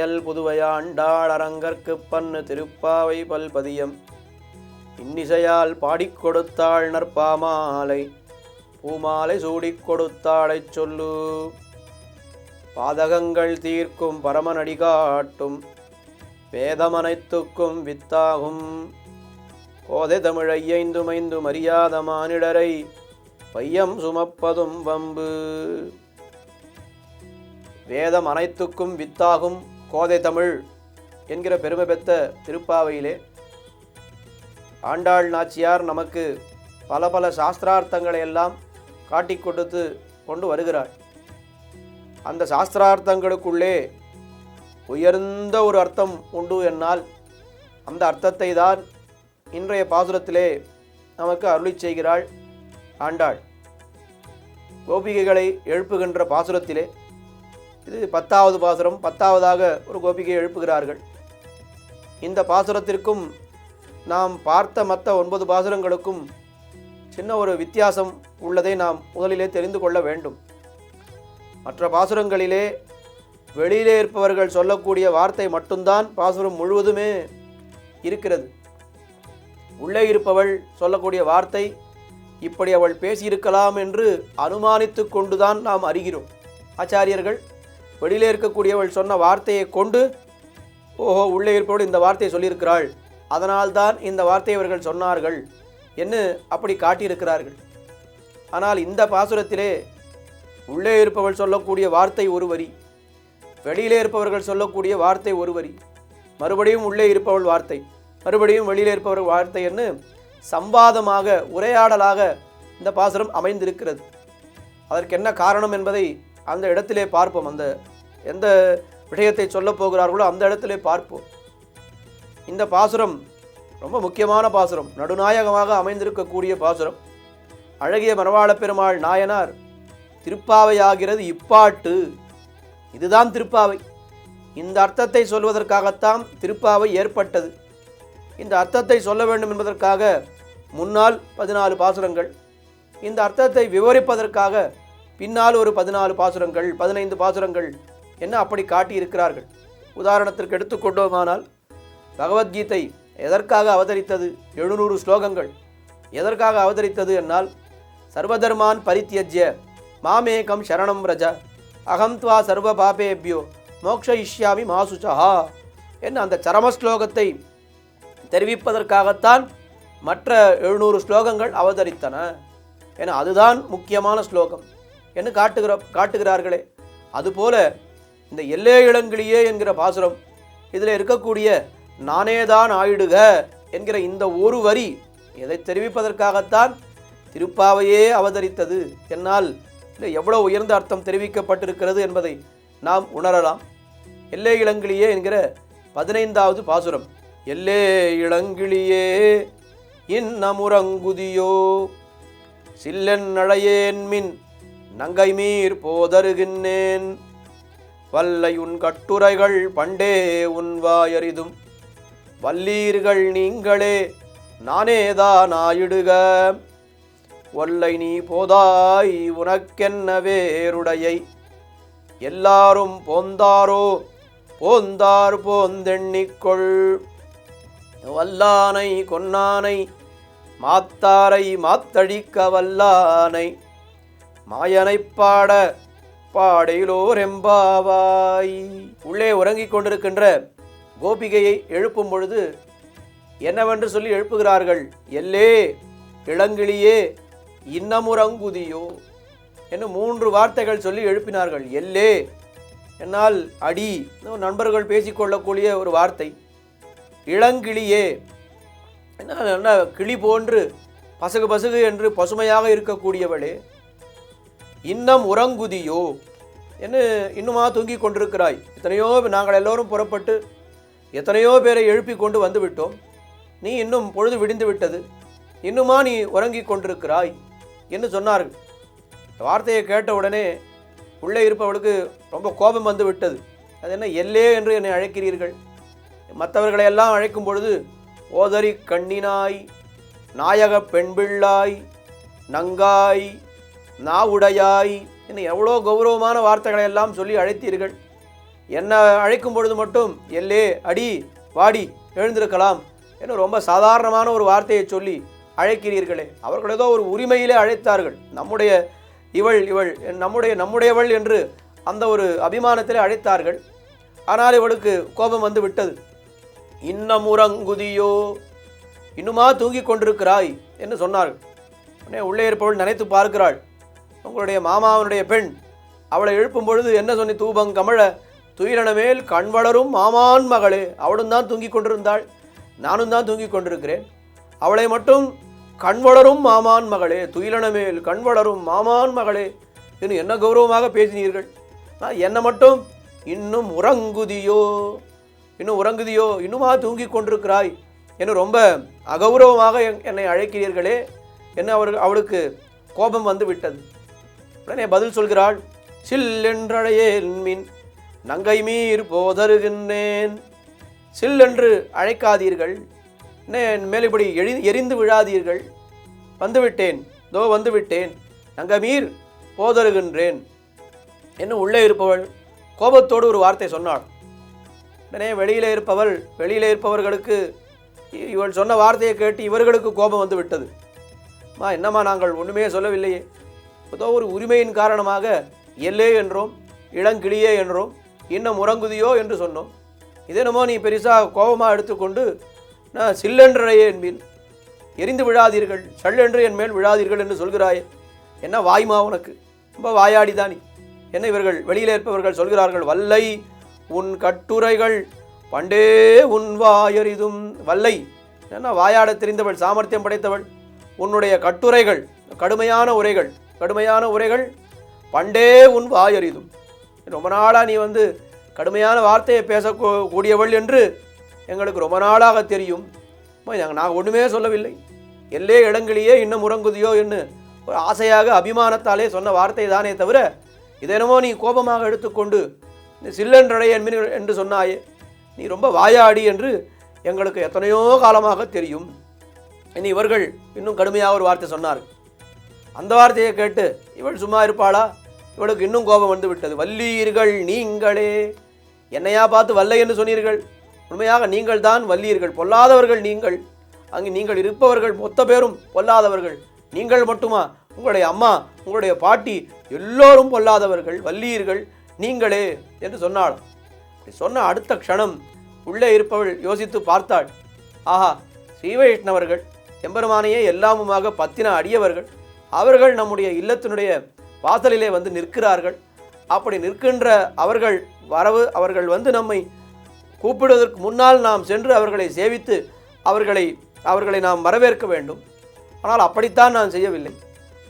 வயல் புதுவையாண்டாள் அரங்கற்கு பன்னு திருப்பாவை பல்பதியம். இன்னிசையால் பாடிக் கொடுத்தாள் நற்பாமாலை பூமாலை சூடிக் கொடுத்தாளைச் சொல்லு. பாதகங்கள் தீர்க்கும் பரமனடி காட்டும் வேதமனைத்துக்கும் வித்தாகும். கோதை தமிழை ஐந்துமைந்து மரியாத மானிடரை பையம் சுமப்பதும் வம்பு. வேதம் அனைத்துக்கும் வித்தாகும் கோதை தமிழ் என்கிற பெருமை பெற்ற திருப்பாவையிலே ஆண்டாள் நாச்சியார் நமக்கு பல பல சாஸ்திரார்த்தங்களை எல்லாம் காட்டிக் கொடுத்து கொண்டு வருகிறாள் அந்த சாஸ்திரார்த்தங்களுக்குள்ளே உயர்ந்த ஒரு அர்த்தம் உண்டு என்னால். அந்த அர்த்தத்தை தான் இன்றைய பாசுரத்திலே நமக்கு அருளி செய்கிறாள் ஆண்டாள். கோபிகைகளை எழுப்புகின்ற பாசுரத்திலே இது பத்தாவது பாசுரம் பத்தாவதாக ஒரு கோபிகை எழுப்புகிறார்கள். இந்த பாசுரத்திற்கும் நாம் பார்த்த மற்ற ஒன்பது பாசுரங்களுக்கும் சின்ன ஒரு வித்தியாசம் உள்ளதை நாம் முதலிலே தெரிந்து கொள்ள வேண்டும். மற்ற பாசுரங்களிலே வெளியிலே இருப்பவர்கள் சொல்லக்கூடிய வார்த்தை மட்டும்தான் பாசுரம் முழுவதுமே இருக்கிறது. உள்ளே இருப்பவள் சொல்லக்கூடிய வார்த்தை இப்படி அவள் பேசியிருக்கலாம் என்று அனுமானித்து கொண்டுதான் நாம் அறிகிறோம். ஆச்சாரியர்கள் வெளியிலே இருக்கக்கூடியவள் சொன்ன வார்த்தையை கொண்டு ஓஹோ உள்ளே இருப்பவள் இந்த வார்த்தையை சொல்லியிருக்கிறாள். அதனால்தான் இந்த வார்த்தையை இவர்கள் சொன்னார்கள் என்று அப்படி காட்டியிருக்கிறார்கள். ஆனால் இந்த பாசுரத்திலே உள்ளே இருப்பவள் சொல்லக்கூடிய வார்த்தை ஒரு வரி வெளியிலே இருப்பவர்கள் சொல்லக்கூடிய வார்த்தை ஒரு வரி மறுபடியும் உள்ளே இருப்பவள் வார்த்தை மறுபடியும் வெளியிலே இருப்பவர் வார்த்தை என்று சம்பாதமாக உரையாடலாக இந்த பாசுரம் அமைந்திருக்கிறது. அதற்கு என்ன காரணம் என்பதை அந்த இடத்திலே பார்ப்போம். அந்த எந்த விஷயத்தை சொல்ல போகிறார்களோ அந்த இடத்திலே பார்ப்போம். இந்த பாசுரம் ரொம்ப முக்கியமான பாசுரம். நடுநாயகமாக அமைந்திருக்கக்கூடிய பாசுரம். அழகிய மரவாள பெருமாள் நாயனார் திருப்பாவையாகிறது இப்பாட்டு. இதுதான் திருப்பாவை. இந்த அர்த்தத்தை சொல்வதற்காகத்தான் திருப்பாவை ஏற்பட்டது. இந்த அர்த்தத்தை சொல்ல வேண்டும் என்பதற்காக முன்னால் பதினாலு பாசுரங்கள். இந்த அர்த்தத்தை விவரிப்பதற்காக பின்னால் ஒரு பதினாலு பாசுரங்கள் பதினைந்து பாசுரங்கள். என்ன அப்படி காட்டியிருக்கிறார்கள்? உதாரணத்திற்கு எடுத்துக்கொண்டோமானால் பகவத்கீதை எதற்காக அவதரித்தது? எழுநூறு ஸ்லோகங்கள். எதற்காக அவதரித்தது என்னால்? சர்வதர்மான் பரித்தியஜ்ய மாமேகம் சரணம் ரஜ. அகம் துவா சர்வ பாபேபியோ மோக்ஷயிஷ்யாமி மாசுச்சஹா என்ன அந்த சரம ஸ்லோகத்தை தெரிவிப்பதற்காகத்தான் மற்ற எழுநூறு ஸ்லோகங்கள் அவதரித்தன? என அதுதான் முக்கியமான ஸ்லோகம். என்று காட்டுகிற காட்டுகிறார்களே. அதுபோல இந்த எல்லே இளங்கிளியே என்கிற பாசுரம் இதில் இருக்கக்கூடிய நானேதான் ஆயிடுக என்கிற இந்த ஒரு வரி எதை தெரிவிப்பதற்காகத்தான் திருப்பாவையே அவதரித்தது. என்னால் எவ்வளோ உயர்ந்த அர்த்தம் தெரிவிக்கப்பட்டிருக்கிறது என்பதை நாம் உணரலாம். எல்லே இளங்கிளியே என்கிற பதினைந்தாவது பாசுரம். எல்லே இளங்கிளியே இன்னமுரங்குதியோ சில்லென் நழையேன் மின் நங்கை மீர் போதருகின்றேன். வல்லை உன் கட்டுரைகள் பண்டே உன் வாயறிதும். வல்லீர்கள் நீங்களே நானேதான் ஆயிடுக ஒல்லை நீ போதாய் உனக்கென்ன வேருடையை எல்லாரும் போந்தாரோ? போந்தார் போந்தெண்ணிக்கொள். வல்லானை கொன்னானை மாத்தாரை மாத்தழிக்க வல்லானை. மாயனைப் பாட பாடையிலோர் எம்பாவாய் உள்ளே உறங்கிக் கொண்டிருக்கின்ற கோபிகையை எழுப்பும் பொழுது என்னவென்று சொல்லி எழுப்புகிறார்கள்? எல்லே இளங்கிளியே இன்னமுறங்குதியோ என்று மூன்று வார்த்தைகள் சொல்லி எழுப்பினார்கள். எல்லே என்னால் அடி நண்பர்கள் பேசிக்கொள்ளக்கூடிய ஒரு வார்த்தை. இளங்கிளியே என்ன என்ன கிளி போன்று பசகு பசகு என்று பசுமையாக இருக்கக்கூடியவளே இன்னம் உறங்குதியோ? என்று இன்னுமா தூங்கி கொண்டிருக்கிறாய். எத்தனையோ நாங்கள் எல்லோரும் புறப்பட்டு எத்தனையோ பேரை எழுப்பி கொண்டு வந்து விட்டோம். நீ இன்னும் பொழுது விடிந்து விட்டது. இன்னுமா நீ உறங்கிக் கொண்டிருக்கிறாய்? என்று சொன்னார்கள். இந்த வார்த்தையை கேட்ட உடனே உள்ளே இருப்பவளுக்கு ரொம்ப கோபம் வந்து விட்டது. அது என்ன எல்லே என்று என்னை அழைக்கிறீர்கள்? மற்றவர்களை எல்லாம் அழைக்கும் பொழுது ஓதரி கண்ணினாய் நாயக பெண்பிள்ளாய் நங்காய் நாவுடையாய் இன்னும் எவ்வளோ கௌரவமான வார்த்தைகளை எல்லாம் சொல்லி அழைத்தீர்கள். என்னை அழைக்கும் பொழுது மட்டும் எல்லே அடி வாடி எழுந்திருக்கலாம் என்று ரொம்ப சாதாரணமான ஒரு வார்த்தையை சொல்லி அழைக்கிறீர்களே. அவர்கள் ஏதோ ஒரு உரிமையிலே அழைத்தார்கள். நம்முடைய இவள் இவள் நம்முடைய நம்முடையவள் என்று அந்த ஒரு அபிமானத்திலே அழைத்தார்கள். ஆனால் இவளுக்கு கோபம் வந்து விட்டது. இன்னம் உறங்குதியோ இன்னுமா தூங்கிக் கொண்டிருக்கிறாய் என்று சொன்னார்கள். உடனே உள்ளே இருப்பவள் நினைத்து பார்க்கிறாள். உங்களுடைய மாமாவனுடைய பெண். அவளை எழுப்பும் பொழுது என்ன சொன்னி தூபங் கமழ? துயிரன மேல் கண் வளரும் மாமான் மகளே அவளும் தான் தூங்கிக் கொண்டிருந்தாள். நானும் தான் தூங்கிக் கொண்டிருக்கிறேன். அவளை மட்டும் கண் வளரும் மாமான் மகளே துயிலன மேல் கண் வளரும் மாமான் மகளே என்று என்ன கௌரவமாக பேசினீர்கள்? என்னை மட்டும் இன்னும் உறங்குதியோ? இன்னும் உறங்குதியோ? இன்னுமா தூங்கிக் கொண்டிருக்கிறாய்? என்று ரொம்ப அகௌரவமாக என்- என்னை அழைக்கிறீர்களே. என்ன அவர் அவளுக்கு கோபம் வந்து விட்டது உடனே பதில் சொல்கிறாள் சில் மின் நங்கை மீர் போதருகின்றேன். சில்லென்று அழைக்காதீர்கள் என்ன என் மேல் இப்படி எரி எரிந்து விழாதீர்கள். வந்துவிட்டேன் தோ வந்துவிட்டேன் நங்கை மீர் போதருகின்றேன். இன்னும் உள்ளே இருப்பவள் கோபத்தோடு ஒரு வார்த்தை சொன்னாள். உடனே வெளியில் இருப்பவள் வெளியில் இருப்பவர்களுக்கு இ- இவள் சொன்ன வார்த்தையை கேட்டு இவர்களுக்கு கோபம் வந்து விட்டது. மா என்னம்மா நாங்கள் ஒன்றுமே சொல்லவில்லையே. ஏதோ ஒரு உரிமையின் காரணமாக எல்லே என்றோம் இளங்கிளியே என்றோம் இன்னும் முறங்குதியோ என்று சொன்னோம். இதெனமோ நீ பெருசாக கோபமாக எடுத்துக்கொண்டு நான் சில்லென்றையே என்பேன் எரிந்து விழாதீர்கள் சல்லென்று என் மேல் விழாதீர்கள் என்று சொல்கிறாயே என்ன வாய்மா உனக்கு? ரொம்ப வாயாடிதானி என்ன இவர்கள் வெளியில் இருப்பவர்கள் சொல்கிறார்கள் வல்லை உன் கட்டுரைகள் பண்டே உன் வாயறிதும் வல்லை. என்ன வாயாடத் தெரிந்தவள் சாமர்த்தியம் படைத்தவள் உன்னுடைய கட்டுரைகள் கடுமையான உரைகள் கடுமையான உரைகள் பண்டே உன் வாயறிதும். ரொம்ப நாளாக நீ வந்து கடுமையான வார்த்தையை பேசக்கூடியவள் கூடியவள் என்று எங்களுக்கு ரொம்ப நாளாக தெரியும். நாங்கள் நான் ஒன்றுமே சொல்லவில்லை. எல்லே இடங்களிலேயே இன்னும் உறங்குதியோ என்று ஒரு ஆசையாக அபிமானத்தாலே சொன்ன வார்த்தை தானே தவிர இதெனமோ நீ கோபமாக எடுத்துக்கொண்டு இந்த சில்லென்றடை என்பி என்று சொன்னாயே. நீ ரொம்ப வாயாடி என்று எங்களுக்கு எத்தனையோ காலமாக தெரியும். இனி இவர்கள் இன்னும் கடுமையாக ஒரு வார்த்தை சொன்னார் அந்த வார்த்தையை கேட்டு இவள் சும்மா இருப்பாளா? இவளுக்கு இன்னும் கோபம் வந்து விட்டது. வல்லீர்கள் நீங்களே. என்னையா பார்த்து வல்லை என்று சொன்னீர்கள்? உண்மையாக நீங்கள் தான் வல்லீர்கள். பொல்லாதவர்கள் நீங்கள். அங்கு நீங்கள் இருப்பவர்கள் மொத்த பேரும் பொல்லாதவர்கள். நீங்கள் மட்டுமா? உங்களுடைய அம்மா உங்களுடைய பாட்டி எல்லோரும் பொல்லாதவர்கள். வல்லீர்கள் நீங்களே. என்று சொன்னாள். சொன்ன அடுத்த க்ஷணம் உள்ளே இருப்பவள் யோசித்து பார்த்தாள். ஆஹா ஸ்ரீவைஷ்ணவர்கள் எம்பெருமானையே எல்லாமுமாக பத்தின அடியவர்கள். அவர்கள் நம்முடைய இல்லத்தினுடைய வாசலிலே வந்து நிற்கிறார்கள். அப்படி நிற்கின்ற அவர்கள் வரவு அவர்கள் வந்து நம்மை கூப்பிடுவதற்கு முன்னால் நாம் சென்று அவர்களை சேவித்து அவர்களை அவர்களை நாம் வரவேற்க வேண்டும். ஆனால் அப்படித்தான் நான் செய்யவில்லை.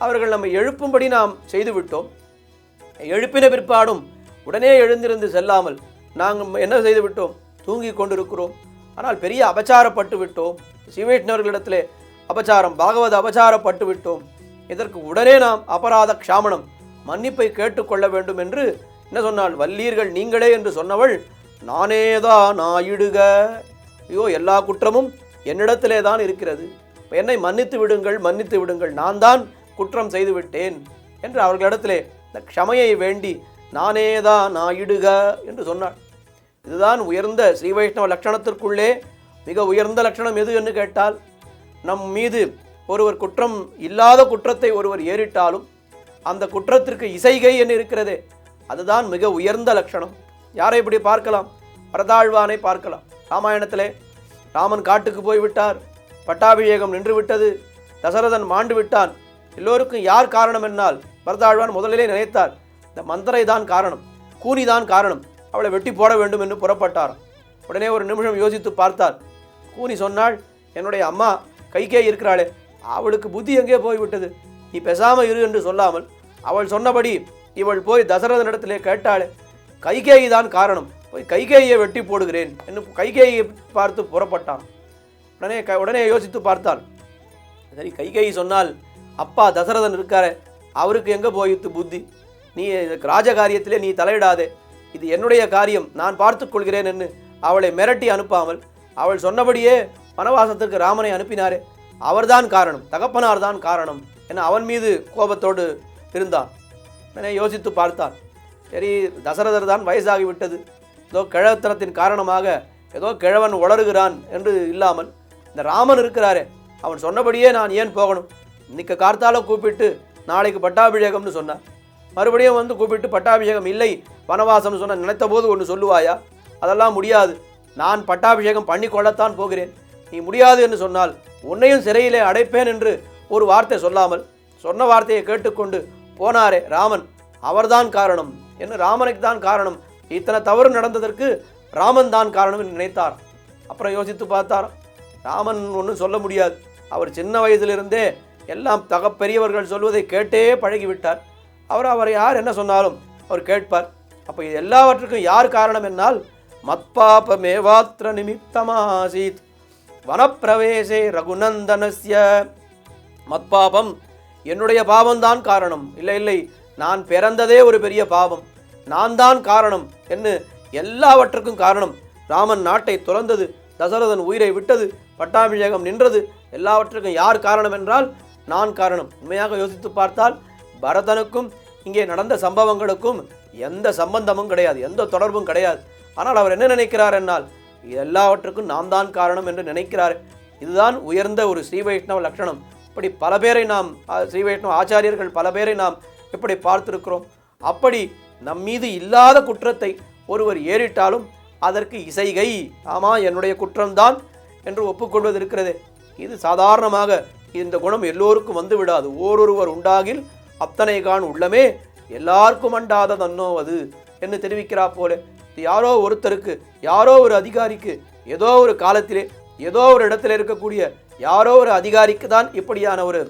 அவர்கள் நம்மை எழுப்பும்படி நாம் செய்துவிட்டோம். எழுப்பின பிற்பாடும் உடனே எழுந்திருந்து செல்லாமல் நாங்கள் என்ன செய்து விட்டோம் தூங்கி கொண்டிருக்கிறோம். ஆனால் பெரிய அபச்சாரப்பட்டு விட்டோம். சிவைஷ்ணவர்களிடத்திலே அபச்சாரம் பாகவத அபச்சாரப்பட்டு விட்டோம். இதற்கு உடனே நாம் அபராத க்ஷாமணம் மன்னிப்பை கேட்டுக்கொள்ள வேண்டும் என்று என்ன சொன்னாள்? வல்லீர்கள் நீங்களே என்று சொன்னவள் நானேதான் நாயிடுக. ஐயோ எல்லா குற்றமும் என்னிடத்திலே தான் இருக்கிறது. என்னை மன்னித்து விடுங்கள் மன்னித்து விடுங்கள் நான் தான் குற்றம் செய்து விட்டேன் என்று அவர்களிடத்திலே இந்த க்ஷமையை வேண்டி நானேதா நாயிடுக என்று சொன்னாள். இதுதான் உயர்ந்த ஸ்ரீ வைஷ்ணவ லட்சணத்திற்குள்ளே மிக உயர்ந்த லட்சணம் எது என்று கேட்டால் நம் மீது ஒருவர் குற்றம் இல்லாத குற்றத்தை ஒருவர் ஏறிட்டாலும் அந்த குற்றத்திற்கு இசைகை என்று இருக்கிறதே அதுதான் மிக உயர்ந்த லட்சணம். யாரை இப்படி பார்க்கலாம்? பரதாழ்வானை பார்க்கலாம். ராமாயணத்திலே ராமன் காட்டுக்கு போய் விட்டார் பட்டாபிஷேகம் நின்று விட்டது தசரதன் மாண்டு விட்டான். எல்லோருக்கும் யார் காரணம் என்னால்? பரதாழ்வான் முதலிலே நினைத்தார் இந்த மந்தரை தான் காரணம் கூனி தான் காரணம் அவளை வெட்டி போட வேண்டும் என்று புறப்பட்டார் உடனே ஒரு நிமிஷம் யோசித்து பார்த்தார் கூனி சொன்னாள் என்னுடைய அம்மா கைக்கே இருக்கிறாளே அவளுக்கு புத்தி எங்கே போய்விட்டது? நீ பெசாமல் இரு என்று சொல்லாமல் அவள் சொன்னபடி இவள் போய் தசரதனிடத்திலே கேட்டாளே கைகேயி தான் காரணம். போய் கைகேயை வெட்டி போடுகிறேன். என்று கைகேயை பார்த்து புறப்பட்டான். உடனே க உடனே யோசித்து பார்த்தாள் சரி கைகேயி சொன்னால் அப்பா தசரதன் இருக்கார அவருக்கு எங்கே போயித்து புத்தி? நீ இதுக்கு ராஜகாரியத்திலே நீ தலையிடாதே. இது என்னுடைய காரியம். நான் பார்த்துக் கொள்கிறேன் என்று அவளை மிரட்டி அனுப்பாமல் அவள் சொன்னபடியே வனவாசத்திற்கு ராமனை அனுப்பினாரே. அவர்தான் காரணம் தகப்பனார் தான் காரணம் என அவன் மீது கோபத்தோடு இருந்தான். என யோசித்து பார்த்தான். சரி தசரதர் தான் வயசாகிவிட்டது ஏதோ கிழத்தனத்தின் காரணமாக ஏதோ கிழவன் உளறுகிறான் என்று இல்லாமல் இந்த ராமன் இருக்கிறாரே அவன் சொன்னபடியே நான் ஏன் போகணும்? இன்னைக்கு கார்த்தால கூப்பிட்டு நாளைக்கு பட்டாபிஷேகம்னு சொன்னான். மறுபடியும் வந்து கூப்பிட்டு பட்டாபிஷேகம் இல்லை வனவாசம்னு சொன்ன நினைத்த போது ஒன்று சொல்லுவாயா? அதெல்லாம் முடியாது. நான் பட்டாபிஷேகம் பண்ணி கொள்ளத்தான் போகிறேன். நீ முடியாது என்று சொன்னால் உன்னையும் சிறையிலே அடைப்பேன் என்று ஒரு வார்த்தை சொல்லாமல் சொன்ன வார்த்தையை கேட்டுக்கொண்டு போனாரே ராமன் அவர்தான் காரணம். என்று ராமனுக்கு தான் காரணம். இத்தனை தவறு நடந்ததற்கு ராமன் தான் காரணம் என்று நினைத்தார். அப்புறம் யோசித்து பார்த்தார் ராமன் ஒன்றும் சொல்ல முடியாது. அவர் சின்ன வயதிலிருந்தே எல்லாம் தக பெரியவர்கள் சொல்வதை கேட்டே பழகிவிட்டார். அவர் அவர் யார் என்ன சொன்னாலும் அவர் கேட்பார். அப்போ இது எல்லாவற்றுக்கும் யார் காரணம்? என்னால் மத்பாபமேவாத்திர நிமித்தமாசீத். வனப்பிரவேசே ரகுநந்தனஸ்ய. மத்பாபம் என்னுடைய பாவம்தான் காரணம். இல்லை இல்லை நான் பிறந்ததே ஒரு பெரிய பாவம். நான் தான் காரணம் என்று எல்லாவற்றுக்கும் காரணம். ராமன் நாட்டை துறந்தது தசரதன் உயிரை விட்டது பட்டாபிஷேகம் நின்றது எல்லாவற்றுக்கும் யார் காரணம் என்றால் நான் காரணம். உண்மையாக யோசித்து பார்த்தால் பரதனுக்கும் இங்கே நடந்த சம்பவங்களுக்கும் எந்த சம்பந்தமும் கிடையாது எந்த தொடர்பும் கிடையாது. ஆனால் அவர் என்ன நினைக்கிறார் என்னால் எல்லாவற்றுக்கும் நாம் தான் காரணம் என்று நினைக்கிறார். இதுதான் உயர்ந்த ஒரு ஸ்ரீ வைஷ்ணவ லட்சணம். இப்படி பல பேரை நாம் ஸ்ரீ வைஷ்ணவ ஆச்சாரியர்கள் பல பேரை நாம் இப்படி பார்த்திருக்கிறோம். அப்படி நம் மீது இல்லாத குற்றத்தை ஒருவர் ஏறிட்டாலும் அதற்கு இசைகை. ஆமா என்னுடைய குற்றம்தான் என்று ஒப்புக்கொள்வது இருக்கிறது இது சாதாரணமாக இந்த குணம் எல்லோருக்கும் வந்து விடாது ஓரொருவர் உண்டாகில் அத்தனை கான் உள்ளமே. எல்லாருக்கும் அண்டாத தன்னோவது என்று தெரிவிக்கிறா போல. யாரோ ஒருத்தருக்கு யாரோ ஒரு அதிகாரிக்கு ஏதோ ஒரு காலத்திலே ஏதோ ஒரு இடத்துல இருக்கக்கூடிய யாரோ ஒரு அதிகாரிக்கு தான் இப்படியான ஒரு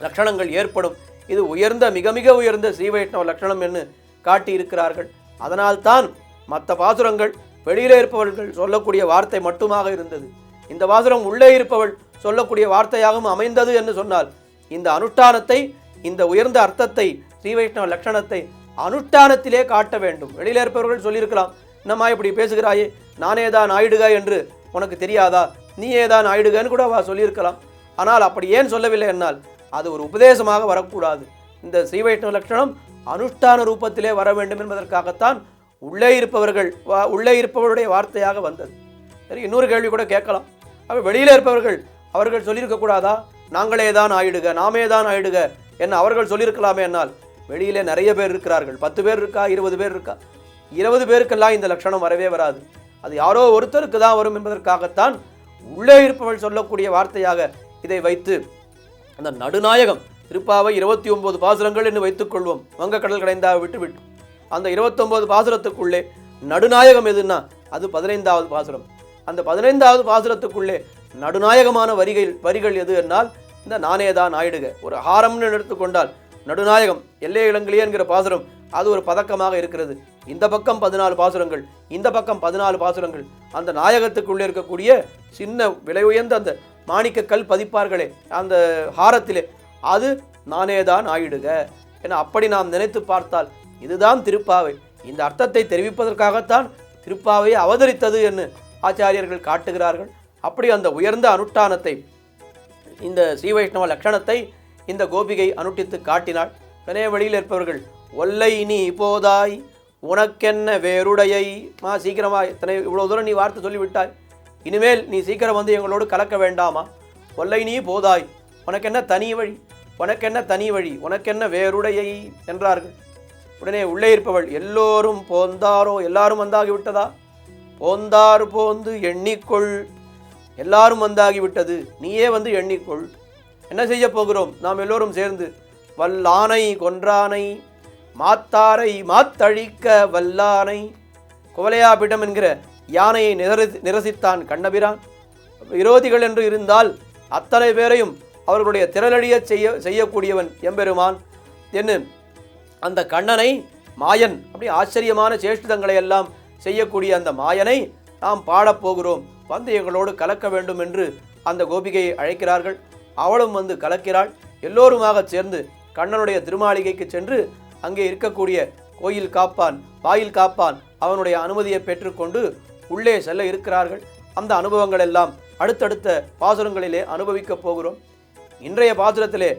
லட்சணங்கள் ஏற்படும். இது உயர்ந்த மிக மிக உயர்ந்த ஸ்ரீ வைஷ்ணவ லட்சணம் என்று காட்டியிருக்கிறார்கள். அதனால்தான் மற்ற பாசுரங்கள் வெளியிலே இருப்பவர்கள் சொல்லக்கூடிய வார்த்தை மட்டுமாக இருந்தது. இந்த பாசுரம் உள்ளே இருப்பவள் சொல்லக்கூடிய வார்த்தையாகவும் அமைந்தது என்று சொன்னால் இந்த அனுஷ்டானத்தை இந்த உயர்ந்த அர்த்தத்தை ஸ்ரீ வைஷ்ணவ லட்சணத்தை அனுஷ்டானத்திலே காட்ட வேண்டும். வெளியில் இருப்பவர்கள் சொல்லியிருக்கலாம் என்னம்மா இப்படி பேசுகிறாயே? நானே தான் ஆயிடுக என்று உனக்கு தெரியாதா? நீயே தான் ஆயிடுகன்னு கூட அவ சொல்லியிருக்கலாம். ஆனால் அப்படி ஏன் சொல்லவில்லை என்னால்? அது ஒரு உபதேசமாக வரக்கூடாது. இந்த ஸ்ரீ வைஷ்ணவ லட்சணம் அனுஷ்டான ரூபத்திலே வர வேண்டும் என்பதற்காகத்தான் உள்ளே இருப்பவர்கள் வா- உள்ளே இருப்பவருடைய வார்த்தையாக வந்தது. சரி இன்னொரு கேள்வி கூட கேட்கலாம். அப்போ வெளியில் இருப்பவர்கள் அவர்கள் சொல்லியிருக்க கூடாதா நாங்களே தான் ஆயிடுக நாமே தான் ஆயிடுக என்ன அவர்கள் சொல்லியிருக்கலாமே என்னால். வெளியிலே நிறைய பேர் இருக்கிறார்கள். பத்து பேர் இருக்கா? இருபது பேர் இருக்கா? இருபது பேருக்கெல்லாம் இந்த லட்சணம் வரவே வராது. அது யாரோ ஒருத்தருக்கு தான் வரும் என்பதற்காகத்தான் உள்ளே இருப்பவள் சொல்லக்கூடிய வார்த்தையாக இதை வைத்து அந்த நடுநாயகம் திருப்பாவை இருபத்தி ஒன்பது பாசுரங்கள் என்று வைத்துக் கொள்வோம். வங்கக்கடல் கடைந்தாக விட்டு விட்டு அந்த இருபத்தொன்பது பாசுரத்துக்குள்ளே நடுநாயகம் எதுன்னா அது பதினைந்தாவது பாசுரம். அந்த பதினைந்தாவது பாசுரத்துக்குள்ளே நடுநாயகமான வரிகள் வரிகள் எது என்னால் இந்த நானே தான் ஆயிடுக. ஒரு ஹாரம்னு எடுத்துக்கொண்டால் நடுநாயகம் எல்லை இளங்கிலே என்கிற பாசுரம் அது ஒரு பதக்கமாக இருக்கிறது. இந்த பக்கம் பதினாலு பாசுரங்கள் இந்த பக்கம் பதினாலு பாசுரங்கள். அந்த நாயகத்துக்குள்ளே இருக்கக்கூடிய சின்ன விலை உயர்ந்த அந்த மாணிக்க கல் பதிப்பார்களே அந்த ஹாரத்திலே அது நானே தான் ஆயிடுக. என அப்படி நாம் நினைத்து பார்த்தால் இதுதான் திருப்பாவை. இந்த அர்த்தத்தை தெரிவிப்பதற்காகத்தான் திருப்பாவை அவதரித்தது என்று ஆச்சாரியர்கள் காட்டுகிறார்கள். அப்படி அந்த உயர்ந்த அனுஷ்டானத்தை இந்த ஸ்ரீ வைஷ்ணவ லட்சணத்தை இந்த கோபிகை அனுட்டித்து காட்டினாள். உடனே வெளியில் இருப்பவர்கள் ஒல்லை நீ போதாய் உனக்கென்ன வேறுடையை? மா சீக்கிரமா இத்தனை இவ்வளோ தூரம் நீ வார்த்தை சொல்லிவிட்டாய். இனிமேல் நீ சீக்கிரம் வந்து எங்களோடு கலக்க வேண்டாமா? ஒல்லை நீ போதாய் உனக்கென்ன தனி வழி? உனக்கென்ன தனி வழி? உனக்கென்ன வேறுடையை? என்றார்கள். உடனே உள்ளே இருப்பவள் எல்லோரும் போந்தாரோ? எல்லாரும் வந்தாகிவிட்டதா? போந்தார் போந்து எண்ணிக்கொள். எல்லாரும் வந்தாகிவிட்டது நீயே வந்து எண்ணிக்கொள். என்ன செய்ய போகிறோம்? நாம் எல்லோரும் சேர்ந்து வல்லானை கொன்றானை மாத்தாரை மாத்தழிக்க வல்லானை. குவலையாபிடம் என்கிற யானையை நிரசி நிரசித்தான் கண்ணபிரான். விரோதிகள் என்று இருந்தால் அத்தனை பேரையும் அவர்களுடைய திரளடிய செய்ய செய்யக்கூடியவன் எம்பெருமான். என்று அந்த கண்ணனை மாயன் அப்படி ஆச்சரியமான சேஷ்டிதங்களை எல்லாம் செய்யக்கூடிய அந்த மாயனை நாம் பாடப்போகிறோம் வந்து எங்களோடு கலக்க வேண்டும் என்று அந்த கோபிகையை அழைக்கிறார்கள். அவளும் வந்து கலக்கிறாள். எல்லோருமாக சேர்ந்து கண்ணனுடைய திருமாளிகைக்கு சென்று அங்கே இருக்கக்கூடிய கோயில் காப்பான் வாயில் காப்பான் அவனுடைய அனுமதியை பெற்றுக்கொண்டு உள்ளே செல்ல இருக்கிறார்கள். அந்த அனுபவங்கள் எல்லாம் அடுத்தடுத்த பாசுரங்களிலே அனுபவிக்கப் போகிறோம். இன்றைய பாசுரத்திலே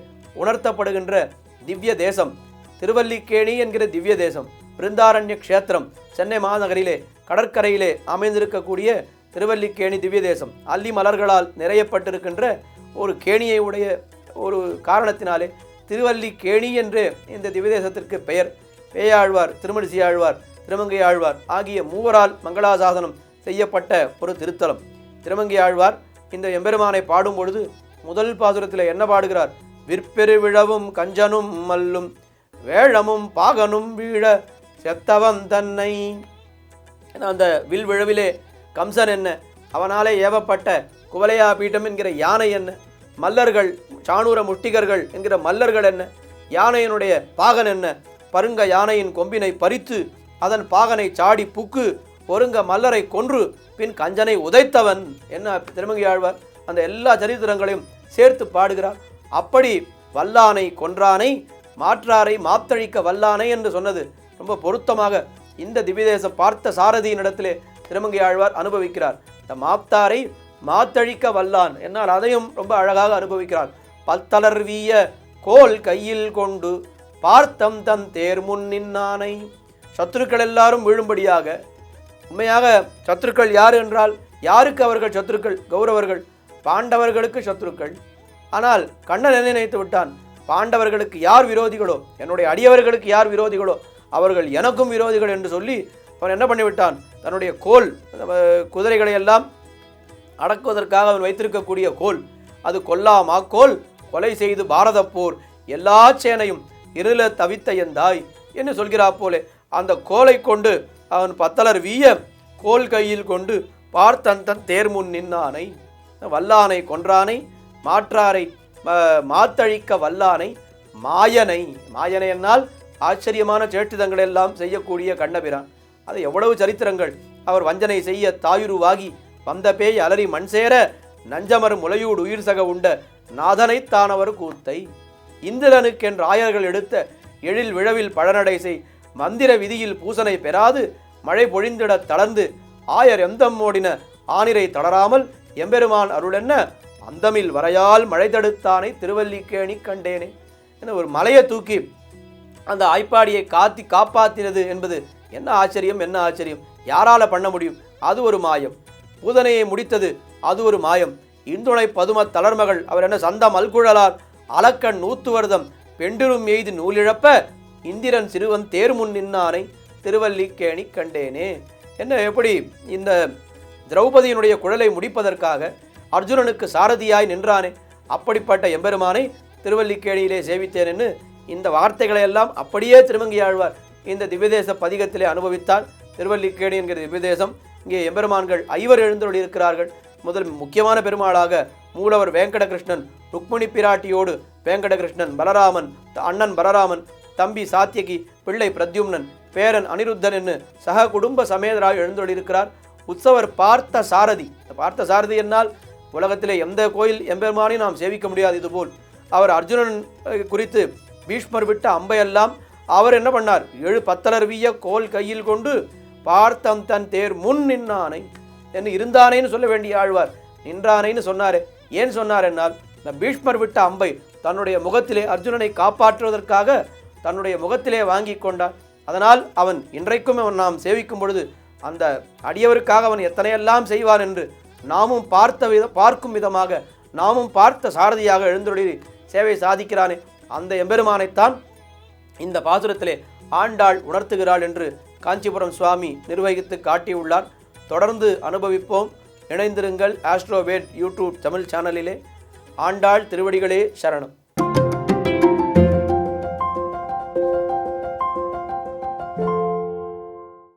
உணர்த்தப்படுகின்ற திவ்ய தேசம் திருவல்லிக்கேணி என்கிற திவ்ய தேசம் பிருந்தாரண்ய க்ஷேத்திரம் சென்னை மாநகரிலே கடற்கரையிலே அமைந்திருக்கக்கூடிய திருவல்லிக்கேணி திவ்ய தேசம் அல்லி மலர்களால் நிறையப்பட்டிருக்கின்ற ஒரு கேணியை உடைய ஒரு காரணத்தினாலே திருவல்லிக்கேணி என்று இந்த திவ்யதேசத்திற்கு பெயர். பேயாழ்வார் திருமணிசி ஆழ்வார் திருமங்கை ஆழ்வார் ஆகிய மூவரால் மங்களாசாசனம் செய்யப்பட்ட ஒரு திருத்தலம். திருமங்கை ஆழ்வார் இந்த எம்பெருமானை பாடும் பொழுது முதல் பாசுரத்தில் என்ன பாடுகிறார்? விற்பெருவிழவும் கஞ்சனும் மல்லும் வேழமும் பாகனும் வீழ செத்தவன் தன்னை. அந்த வில் விழவிலே கம்சன் என்ன? அவனாலே ஏவப்பட்ட குவலையா பீட்டம் என்கிற யானை என்ன? மல்லர்கள் சாணூர முஷ்டிகர்கள் என்கிற மல்லர்கள் என்ன? யானையினுடைய பாகன் என்ன? பருங்க யானையின் கொம்பினை பறித்து அதன் பாகனை சாடி புக்கு ஒருங்க மல்லரை கொன்று பின் கஞ்சனை உதைத்தவன் என்ன திருமங்கி ஆழ்வார்? அந்த எல்லா சரித்திரங்களையும் சேர்த்து பாடுகிறார். அப்படி வல்லானை கொன்றானை மாற்றாரை மாத்தழிக்க வல்லானை என்று சொன்னது. ரொம்ப பொருத்தமாக இந்த திவ்யதேசம் பார்த்த சாரதியின் இடத்திலே திருமங்கை ஆழ்வார் அனுபவிக்கிறார். இந்த மாப்தாரை மாத்தழிக்க வல்லான். என்னால் அதையும் ரொம்ப அழகாக அனுபவிக்கிறார் பத்தளர்வீய கோல் கையில் கொண்டு பார்த்தம் தன் தேர்முன் நின்னானை. சத்துருக்கள் எல்லாரும் விழும்படியாக உண்மையாக சத்துருக்கள் யார் என்றால் யாருக்கு அவர்கள் சத்துருக்கள்? கௌரவர்கள். பாண்டவர்களுக்கு சத்துருக்கள். ஆனால் கண்ணன் என்ன நினைத்து விட்டான்? பாண்டவர்களுக்கு யார் விரோதிகளோ? என்னுடைய அடியவர்களுக்கு யார் விரோதிகளோ? அவர்கள் எனக்கும் விரோதிகள் என்று சொல்லி அவன் என்ன பண்ணிவிட்டான்? தன்னுடைய கோல் குதிரைகளை எல்லாம் அடக்குவதற்காக அவன் வைத்திருக்கக்கூடிய கோல். அது கொல்லாமா கோல்? கொலை செய்து பாரத போர். எல்லா சேனையும் இருள தவித்த எந்தாய் என்று சொல்கிறா போலே. அந்த கோலை கொண்டு அவன் பத்தலர் வீய கோல் கையில் கொண்டு பார்த்தன் தன் தேர் முன் நின்னானை. வல்லானை கொன்றானை மாற்றாரை மாத்தழிக்க வல்லானை மாயனை. மாயனை என்னால் ஆச்சரியமான சேட்டுதங்கள் எல்லாம் செய்யக்கூடிய கண்ணபிரான். அது எவ்வளவு சரித்திரங்கள். அவர் வஞ்சனை செய்ய தாயுருவாகி வந்த பேய் அலறி மண் சேர நஞ்சமர் முலையூடு உயிர் சக உண்ட நாதனைத் தானவர் கூத்தை. இந்திரனுக்கென்று ஆயர்கள் எடுத்த எழில் விழவில் பழநடை செய் மந்திர விதியில் பூசனை பெறாது மழை பொழிந்திட தளர்ந்து ஆயர் எந்தம் ஓடின ஆனிரை தளராமல் எம்பெருமான் அருளென்ன அந்தமில் வரையால் மழை தடுத்தானை திருவல்லிக்கேணி கண்டேனே. என ஒரு மலையை தூக்கி அந்த ஆய்ப்பாடியை காத்தி காப்பாத்தினது என்பது என்ன ஆச்சரியம் என்ன ஆச்சரியம்? யாரால பண்ண முடியும்? அது ஒரு மாயம். பூதனையை முடித்தது. அது ஒரு மாயம். இந்துணை பதும தளர்மகள் அவர் என்ன சந்தம் அல்குழலார் அலக்கண் நூத்துவர்தம். பெண்டிரும் எய்து நூலிழப்ப இந்திரன் சிறுவன் தேர் முன் நின்னானை திருவல்லிக்கேணி கண்டேனே. என்ன எப்படி இந்த திரௌபதியினுடைய குழலை முடிப்பதற்காக அர்ஜுனனுக்கு சாரதியாய் நின்றானே? அப்படிப்பட்ட எம்பெருமானை திருவல்லிக்கேணியிலே சேவித்தேன் இந்த வார்த்தைகளை எல்லாம் அப்படியே திருமங்கியாழ்வார் இந்த திவ்யதேச பதிகத்திலே அனுபவித்தார். திருவல்லிக்கேணி என்கிற திவ்யதேசம் இங்கே எம்பெருமான்கள் ஐவர் எழுந்தருள் இருக்கிறார்கள். முதல் முக்கியமான பெருமாளாக மூலவர் வேங்கடகிருஷ்ணன் ருக்மிணி பிராட்டியோடு வேங்கடகிருஷ்ணன் பலராமன் த- அண்ணன் பலராமன் தம்பி சாத்தியகி பிள்ளை பிரத்யும்னன் பேரன் அனிருத்தன் என்று சக குடும்ப சமேதராக எழுந்தொழியிருக்கிறார் உற்சவர் பார்த்த சாரதி. பார்த்த சாரதி என்னால் உலகத்திலே எந்த கோயில் எம்பெருமானையும் நாம் சேவிக்க முடியாது இதுபோல். அவர் அர்ஜுனன் குறித்து பீஷ்மர் விட்ட அம்பையெல்லாம் அவர் என்ன பண்ணார்? எழு பத்தலர் வீய கோல் கையில் கொண்டு பார்த்தம் தன் தேர் முன் நின்னானை. என்று இருந்தானேன்னு சொல்ல வேண்டிய ஆழ்வார். நின்றானேன்னு சொன்னார். ஏன் சொன்னார் என்னால்? இந்த பீஷ்மர் விட்ட அம்பை தன்னுடைய முகத்திலே அர்ஜுனனை காப்பாற்றுவதற்காக தன்னுடைய முகத்திலே வாங்கி கொண்டார் அதனால் அவன் இன்றைக்கும் அவன் நாம் சேவிக்கும் பொழுது அந்த அடியவருக்காக அவன் எத்தனையெல்லாம் செய்வான் என்று நாமும் பார்த்த வித பார்க்கும் விதமாக நாமும் பார்த்த சாரதியாக எழுந்தொழி சேவை சாதிக்கிறானே. அந்த எம்பெருமானைத்தான் இந்த பாசுரத்திலே ஆண்டாள் உணர்த்துகிறாள் என்று காஞ்சிபுரம் சுவாமி நிர்வகித்து காட்டியுள்ளார். தொடர்ந்து அனுபவிப்போம். இணைந்திருங்கள் ஆஸ்ட்ரோவேட் யூடியூப் தமிழ் சேனலிலே. ஆண்டாள் திருவடிகளே சரணம்.